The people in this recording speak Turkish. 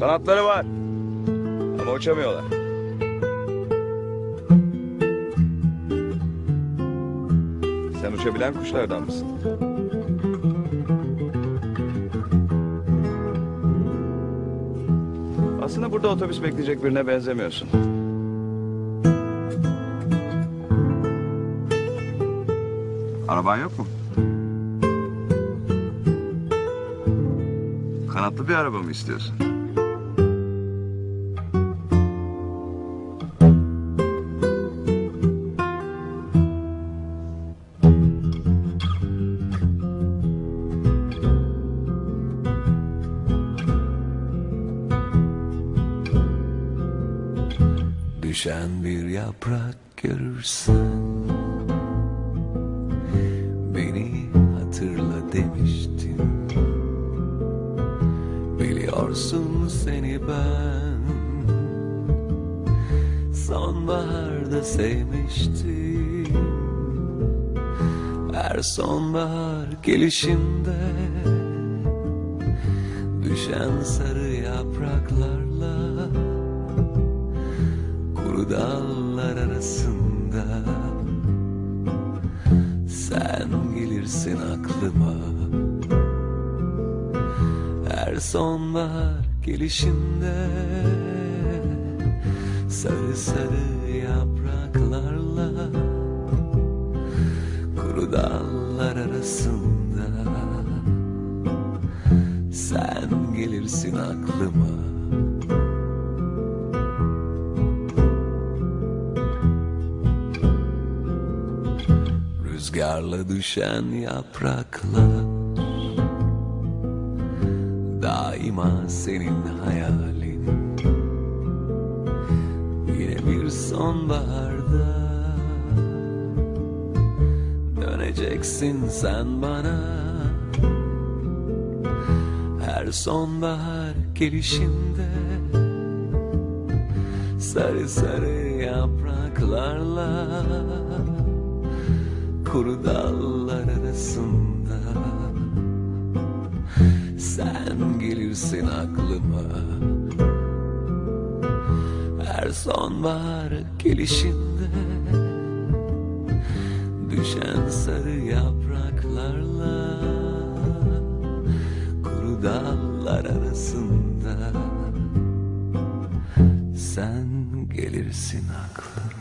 Kanatları var. Ama uçamıyorlar. Sen uçabilen kuşlardan mısın? Aslında burada otobüs bekleyecek birine benzemiyorsun. Araban yok mu? Kanatlı bir araba mı istiyorsun? Düşen bir yaprak görürsen Biliyorsun seni ben. Sonbaharda sevmiştim. Her sonbahar gelişinde Düşen sarı yapraklarla Kuru dallar arasında Sen gelirsin aklıma Her sonbahar gelişinde Sarı sarı yapraklarla Kuru dallar arasında Sen gelirsin aklıma. Rüzgarla düşen yapraklar Daima senin hayalin. Yine bir sonbaharda Döneceksin sen bana. Her sonbahar gelişinde Sarı sarı yapraklarla Kuru dallar arasında Sen gelirsin aklıma. Her sonbahar gelişinde Düşen sarı yapraklarla Kuru dallar arasında Sen gelirsin aklıma